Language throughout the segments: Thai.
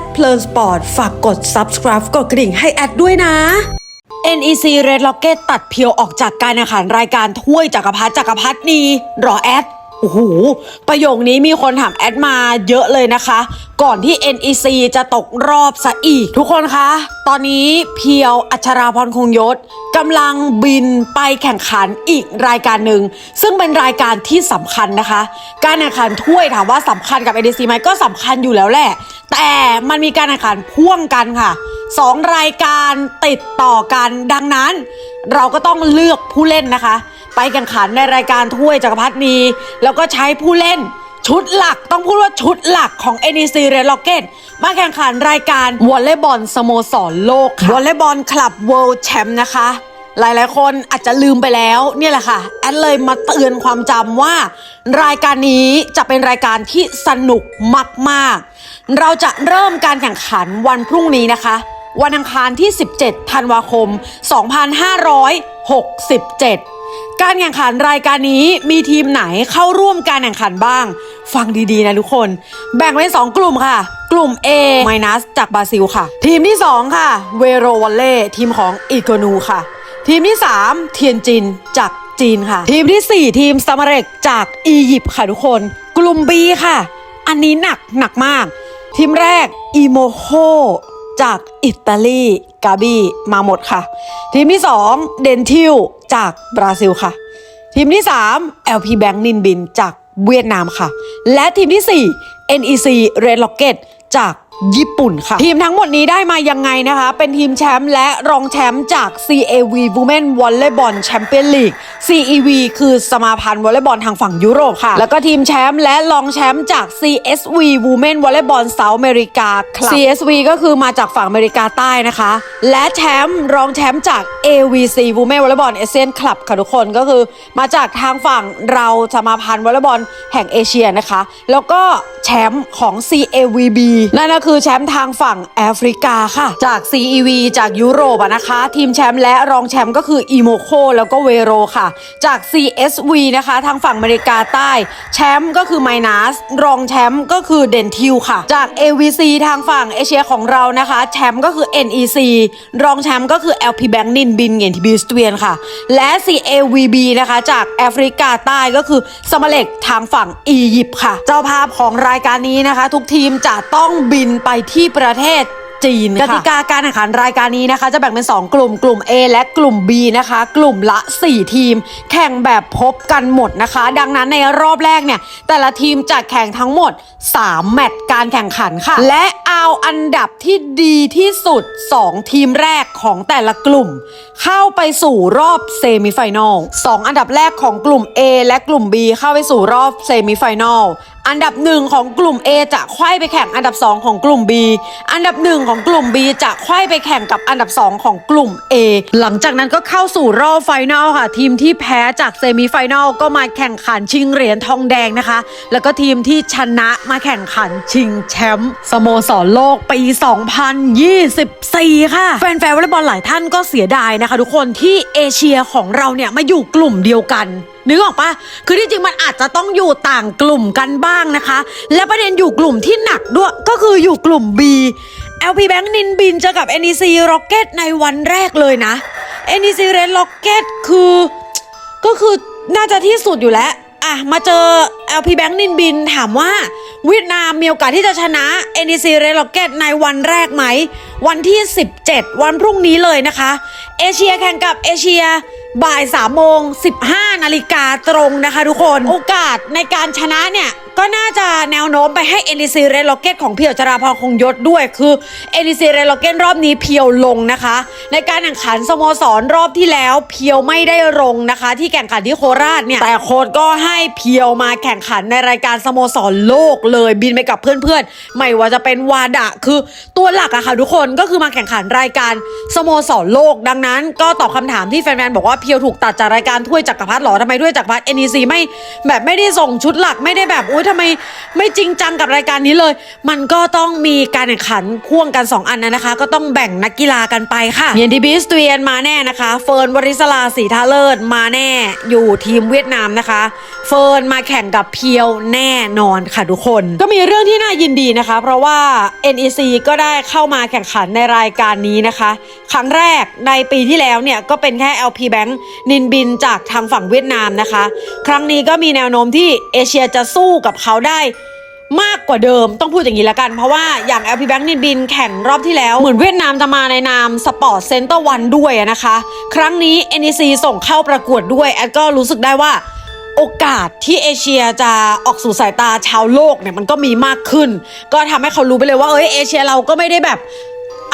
ดเพลินสปอร์ตฝากกด subscribe กดกระดิ่งให้แอดด้วยนะ NEC Red Rocket ตัดเพียวออกจากการแข่งขันรายการถ้วยจักรพรรดิจักรพรรดินีรอแอด โอ้โห ประโยคนี้มีคนถามแอดมาเยอะเลยนะคะ ก่อนที่ NEC จะตกรอบซะอีก ทุกคนคะ ตอนนี้เพียวอัชราพรคงยศกำลังบินไปแข่งขันอีกรายการหนึ่ง ซึ่งเป็นรายการที่สำคัญนะคะ การแข่งขันถ้วยถามว่าสำคัญกับ NEC ไหมก็สำคัญอยู่แล้วแหละ แต่มันมีการแข่งขันพ่วงกันค่ะสองรายการติดต่อกันดังนั้น เราก็ต้องเลือกผู้เล่นนะคะ ไปแข่งขันในรายการถ้วยจักรพรรดินีแล้วก็ใช้ผู้เล่นชุดหลักต้องพูดว่าชุดหลักของ NEC Red Rocket มาแข่งขันรายการวอลเลย์บอลสโมสรโลกค่ะวอลเลย์บอลคลับเวิลด์แชมป์นะคะ หลายๆ คนอาจจะลืมไปแล้วเนี่ยแหละค่ะ แอดเลยมาเตือนความจำว่า รายการนี้จะเป็นรายการที่สนุกมากๆ เราจะเริ่มการแข่งขันวันพรุ่งนี้นะคะ วันอังคารที่ 17 ธันวาคม 2567 การแข่งขันรายการนี้มีทีมไหนเข้าร่วมการแข่งขันบ้าง ฟังดีๆนะทุกคน แบ่งเป็น 2 กลุ่มค่ะ กลุ่ม A มนัสจากบราซิลค่ะ ทีมที่ 2 ค่ะเวโรวอลเล่ทีมของอีโกนูค่ะ ทีมที่ 3 เทียนจินจากจีนค่ะ ทีมทีสี่ 4 ทีมซามาเรกจากอียิปต์ค่ะทุกคน กลุ่ม B ค่ะ อันนี้หนักหนักมาก ทีมแรกอีโมโฮจากอิตาลีกาบีมาหมดค่ะ ทีมที่ 2 เดนทิล จากบราซิลค่ะ ทีมที่ 3 LP Bank นินบินจากเวียดนามค่ะ และทีมที่ 4 NEC Red Rocket จาก ญี่ปุ่นค่ะ ทีมทั้งหมดนี้ได้มายังไงนะคะ เป็นทีมแชมป์และรองแชมป์จาก CAV Women Volleyball Champion League CEV คือสมาพันธ์วอลเลย์บอลทางฝั่งยุโรปค่ะ แล้วก็ทีมแชมป์และรองแชมป์จาก CSV Women Volleyball South America Club CSV ก็คือมาจากฝั่งอเมริกาใต้นะคะ และแชมป์รองแชมป์จาก AVC Women Volleyball ASEAN Club ค่ะทุกคนก็คือมาจากทางฝั่งเราสมาพันธ์วอลเลย์บอลแห่งเอเชียนะคะ แล้วก็แชมป์ของ CAVB นั่นก็คือแชมป์ทางฝั่งแอฟริกาค่ะ จาก CEV จากยุโรปนะคะ ทีมแชมป์และรองแชมป์ก็คืออีโมโคแล้วก็เวโรค่ะ จาก CSV นะคะ ทางฝั่งอเมริกาใต้ แชมป์ก็คือไมนัสรองแชมป์ก็คือเดนทิวค่ะ จาก AVC ทางฝั่งเอเชียของเรานะคะ แชมป์ก็คือ NEC รองแชมป์ก็คือ LP Bank นินบินเงนทีบีสเตียนค่ะ และ CAVB นะคะ จากแอฟริกาใต้ก็คือสมาเล็กทางฝั่งอียิปต์ค่ะ เจ้าภาพของรายการนี้นะคะ ทุกทีมจะต้องบินไปที่ประเทศจีนกติกาการแข่งขันรายการนี้นะคะ จะแบ่งเป็น 2 กลุ่มกลุ่ม A และกลุ่ม B นะคะ กลุ่มละ 4 ทีม แข่งแบบพบกันหมดนะคะ ดังนั้นในรอบแรกเนี่ย แต่ละทีมจะแข่งทั้งหมด 3 แมตช์การแข่งขันค่ะ และเอาอันดับที่ดีที่สุด 2 ทีมแรกของแต่ละกลุ่ม เข้าไปสู่รอบเซมิไฟแนล2อันดับแรกของกลุ่ม A และกลุ่ม B เข้าไปสู่รอบเซมิไฟแนล อันดับหนึ่งของกลุ่ม A จะไขว้ไปแข่งอันดับ 2 ของกลุ่ม B อันดับหนึ่งของกลุ่ม B จะไขว้ไปแข่งกับอันดับ 2 ของกลุ่ม A หลังจากนั้นก็เข้าสู่รอบไฟนอลค่ะ ทีมที่แพ้จากเซมิไฟแนลก็มาแข่งขันชิงเหรียญทองแดงนะคะ แล้วก็ทีมที่ชนะมาแข่งขันชิงแชมป์สโมสรโลกปี 2024 ค่ะ แฟนๆวอลเลย์บอลหลายท่านก็เสียดายนะคะ ทุกคนที่เอเชียของเราเนี่ยมาอยู่กลุ่มเดียวกัน นึกออกปะคือที่จริงมันอาจจะต้องอยู่ต่างกลุ่มกันบ้างนะคะ และประเด็นอยู่กลุ่มที่หนักด้วยก็คืออยู่กลุ่ม B LP Bank นินบินเจอกับ NEC Rocket ในวันแรกเลยนะ NEC Red Rocket คือก็คือน่าจะที่สุดอยู่แล้วอะมาเจอ LP Bank นินบินถามว่า เวียดนามมีโอกาสที่จะชนะ NEC Red Rocket ในวันแรกไหม วันที่ 17 วันพรุ่งนี้เลยนะคะ เอเชียแข่งกับเอเชีย บ่าย3โมง15 นาฬิกาตรงนะคะทุกคน โอกาสในการชนะเนี่ย ก็น่าจะแนวโน้มไปให้ NEC Red Rocket ของเพียวจราพรคงยศด้วยคือ NEC Red Rocket รอบนี้เพียวลงนะคะ ในการแข่งขันสโมสรรอบที่แล้วเพียวไม่ได้ลงนะคะ ที่แข่งขันที่โคราชเนี่ยแต่โค้ดก็ให้เพียวมาแข่งขันในรายการสโมสรโลกเลยบินไปกับเพื่อนๆ ไม่ว่าจะเป็นวาดะคือตัวหลักอะค่ะทุกคนก็คือมาแข่งขันรายการสโมสรโลกดังนั้น ก็ตอบคำถามที่แฟนๆบอกว่าเพียวถูกตัดจากรายการถ้วยจักรพรรดิหรอทำไมถ้วยจักรพรรดิ NEC ไม่แบบไม่ได้ส่งชุดหลักไม่ได้แบบอุ้ยทำไมไม่จริงจังกับรายการนี้เลย มันก็ต้องมีการแข่งขันพ่วงกัน 2 อันนะนะคะ ก็ต้องแบ่งนักกีฬากันไปค่ะเมียนดิบิสเตียนมาแน่นะคะ เฟิร์นวริศลาสีทาเลิศมาแน่อยู่ทีมเวียดนามนะคะ เฟิร์นมาแข่งกับเพียวแน่นอนค่ะทุกคน ก็มีเรื่องที่น่ายินดีนะคะ เพราะว่า NEC ก็ได้เข้ามาแข่งขันในรายการนี้นะคะ ครั้งแรกในปีที่แล้วเนี่ยก็เป็นแค่ LP Bank นินบินจากทางฝั่งเวียดนามนะคะ ครั้งนี้ก็มีแนวโน้มที่เอเชียจะสู้กับเขาได้มากกว่าเดิมต้องพูดอย่างนี้ละกัน เพราะว่าอย่าง LP Bank นินบินแข่งรอบที่แล้ว เหมือนเวียดนามจะมาในนามสปอร์ตเซ็นเตอร์วันด้วยนะคะ ครั้งนี้ NEC ส่งเข้าประกวดด้วย แอดก็รู้สึกได้ว่าโอกาสที่เอเชียจะออกสู่สายตาชาวโลกเนี่ยมันก็มีมากขึ้น ก็ทำให้เขารู้ไปเลยว่าเอ้ยเอเชียเราก็ไม่ได้แบบ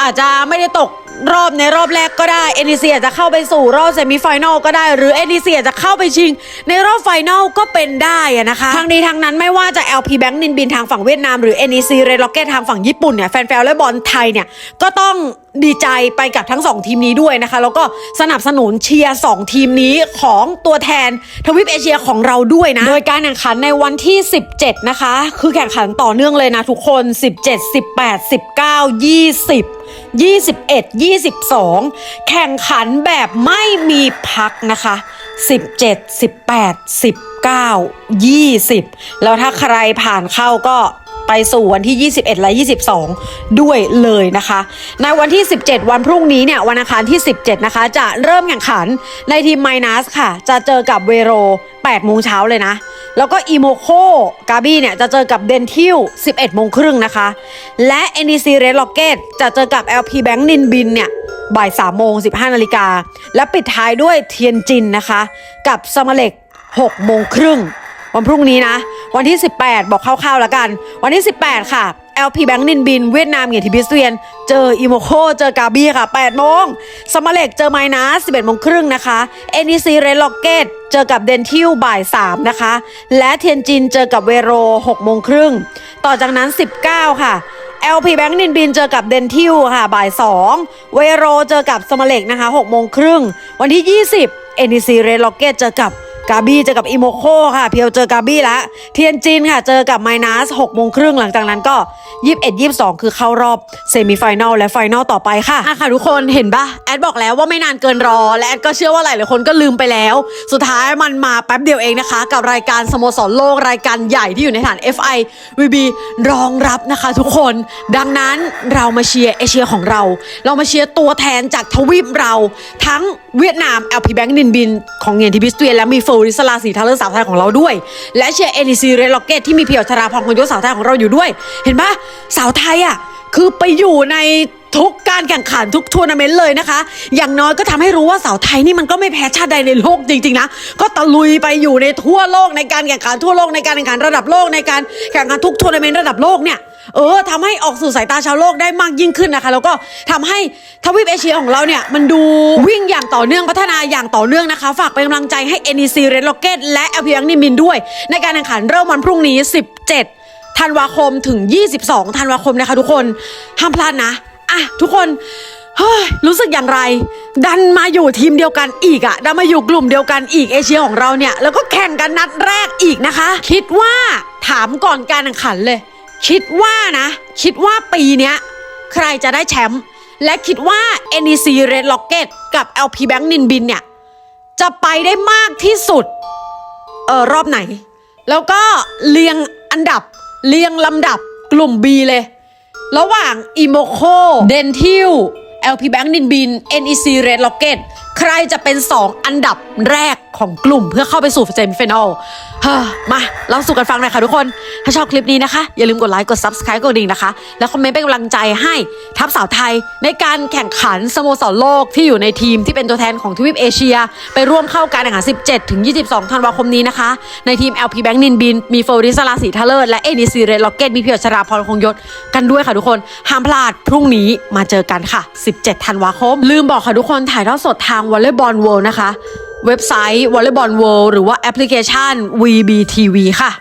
อาจจะไม่ได้ตก รอบในรอบแรกก็ได้เอ c เซียจะเข้าไปสู่รอบเซมิไฟแนลก็ได้ หรือเอ c เซียจะเข้าไปชิง ในรอบไฟแนลก็เป็นได้นะคะทางนี้ทางนั้นไม่ว่าจะ LP Bank นินบินทางฝั่งเวียดนามหรือ NEC Red Rocket ทางฝั่งญี่ปุ่นเนี่ยแฟนๆและบอลไทยเนี่ยก็ต้องดีใจไปกับทั้ง 2 ทีมนี้ด้วยนะคะ แล้วก็สนับสนุนเชียร์ 2 ทีมนี้ของตัวแทนทวีปเอเชียของเราด้วยนะ โดยการแข่งขันในวันที่ 17 นะคะ คือแข่งขันต่อเนื่องเลยนะทุกคน 17 18 19 20 21ที่ 12 แข่งขันแบบไม่มีพักนะคะ 17 18 19 20 แล้วถ้าใครผ่านเข้าก็ ไปสู่วันที่ 21 และ 22 ด้วยเลยนะคะ ในวันที่ 17 วันพรุ่งนี้เนี่ยวันอังคารที่ 17 นะคะ จะเริ่มแข่งขันในทีมไมนัสค่ะ จะเจอกับเวโร8โมงเช้าเลยนะ แล้วก็อีโมโคกาบี้เนี่ยจะเจอกับเดนทิล11โมงครึ่งนะคะ และ NEC Red Rocket จะเจอกับ LP Bank นินบินเนี่ยบ่าย3โมง15นาฬิกา และปิดท้ายด้วยเทียนจินนะคะ กับสมาเล็ก6โมงครึ่ง วันพรุ่งนี้นะ วันที่ 18 บอกคร่าวๆแล้วกัน วันที่ 18 ค่ะ LP Bank นินบิน เวียดนามเหงียนทิบิสเวียน เจออีโมโคเจอกาบี้ค่ะ8โมงสมาเล็กเจอไมนัส11โมงครึ่งนะคะ NEC Red Rocket เจอกับเดนทิลบ่าย 3 นะคะ และเทียนจินเจอกับเวโร6โมงครึ่งต่อจากนั้น 19 ค่ะ LP Bank นินบินเจอกับเดนทิลค่ะบ่าย 2 เวโรเจอกับสมาเล็กนะคะ6โมงครึ่งวันที่ 20 NEC Red Rocket เจอกับ กาบี้เจอกับอีโมโคค่ะ เพียวเจอกาบี้ละเทียนจินค่ะ เจอกับไมนัส6โมงครึ่งหลังจากนั้นก็21 22คือเข้ารอบเซมิไฟแนลและไฟแนลต่อไปค่ะอะค่ะทุกคนเห็นปะแอดบอกแล้วว่าไม่นานเกินรอ และแอดก็เชื่อว่าหลายหลายคนก็ลืมไปแล้ว สุดท้ายมันมาแป๊บเดียวเองนะคะ กับรายการสโมสรโลกรายการใหญ่ที่อยู่ในฐาน FI VB รองรับนะคะ ทุกคนดังนั้นเรามาเชียร์เอเชียของเรา เรามาเชียร์ตัวแทนจากทวีปเรา ทั้งเวียดนาม LP Bank นินบิน ของเงียนทิบิสเตียนและมีโฟริสลาสีทาเลอร์สาวไทยของเราด้วย และเชียร์ NEC Red Rocket ที่มีเพียวชราพรคงยศสาวไทยของเราอยู่ด้วย เห็นปะสาวไทยอะคือไปอยู่ในทุกการแข่งขันทุกทัวร์นาเมนต์เลยนะคะ อย่างน้อยก็ทำให้รู้ว่าสาวไทยนี่มันก็ไม่แพ้ชาติใดในโลกจริงๆนะ ก็ตะลุยไปอยู่ในทั่วโลกในการแข่งขันทั่วโลกในการแข่งขันระดับโลกในการแข่งขันทุกทัวร์นาเมนต์ระดับโลกเนี่ย เออทำให้ออกสู่สายตาชาวโลกได้มากยิ่งขึ้นนะคะ แล้วก็ทำให้ทวีปเอเชียของเราเนี่ย มันดูวิ่งอย่างต่อเนื่องพัฒนาอย่างต่อเนื่องนะคะ ฝากเป็นกำลังใจให้ NEC Red Rocket และ LP Young นิมินด้วย ในการแข่งขันเริ่มวันพรุ่งนี้ 17ธันวาคมถึง 22ธันวาคมนะคะทุกคนห้ามพลาดนะอะทุกคนเฮ้ยรู้สึกอย่างไร ดันมาอยู่ทีมเดียวกันอีกอะดันมาอยู่กลุ่มเดียวกันอีกเอเชียของเราเนี่ย แล้วก็แข่งกันนัดแรกอีกนะคะ คิดว่าถามก่อนการแข่งขันเลย คิดว่านะ คิดว่าปีเนี้ย ใครจะได้แชมป์และคิดว่า NEC Red Rocket กับ LP Bank นินบินเนี่ย จะไปได้มากที่สุด เออรอบไหน แล้วก็เรียงอันดับ เรียงลำดับกลุ่ม B เลย ระหว่างอีโมโคเดนทิล LP Bank นินบิน NEC Red Rocket ใครจะเป็น 2 อันดับแรก ของกลุ่มเพื่อเข้าไปสู่เซมิฟิแนลเฮ้อมาเราสู่กันฟังหน่อยค่ะทุกคน ถ้าชอบคลิปนี้นะคะ อย่าลืมกดไลค์ กด Subscribe กดดิ่งนะคะ แล้วคอมเมนต์เป็นกำลังใจให้ทัพสาวไทย ในการแข่งขันสโมสรโลกที่อยู่ในทีมที่เป็นตัวแทนของทวีปเอเชีย ไปร่วมเข้าการแข่งขัน 17 ถึง 22 ธันวาคมนี้นะคะ ในทีม LP Bank นินบิน มีโฟริสลาสีทะเลิศและ NEC Red Rocket มีเพียวชราพรคงยศกันด้วยค่ะทุกคนห้ามพลาดพรุ่งนี้มาเจอกันค่ะ 17 ธันวาคม ลืมบอกค่ะทุกคนถ่ายทอดสดทางวอลเลย์บอลเวิลด์นะคะ เว็บไซต์วอลเลย์บอลเวิลหรือว่าแอปพลิเคชัน VBTV ค่ะ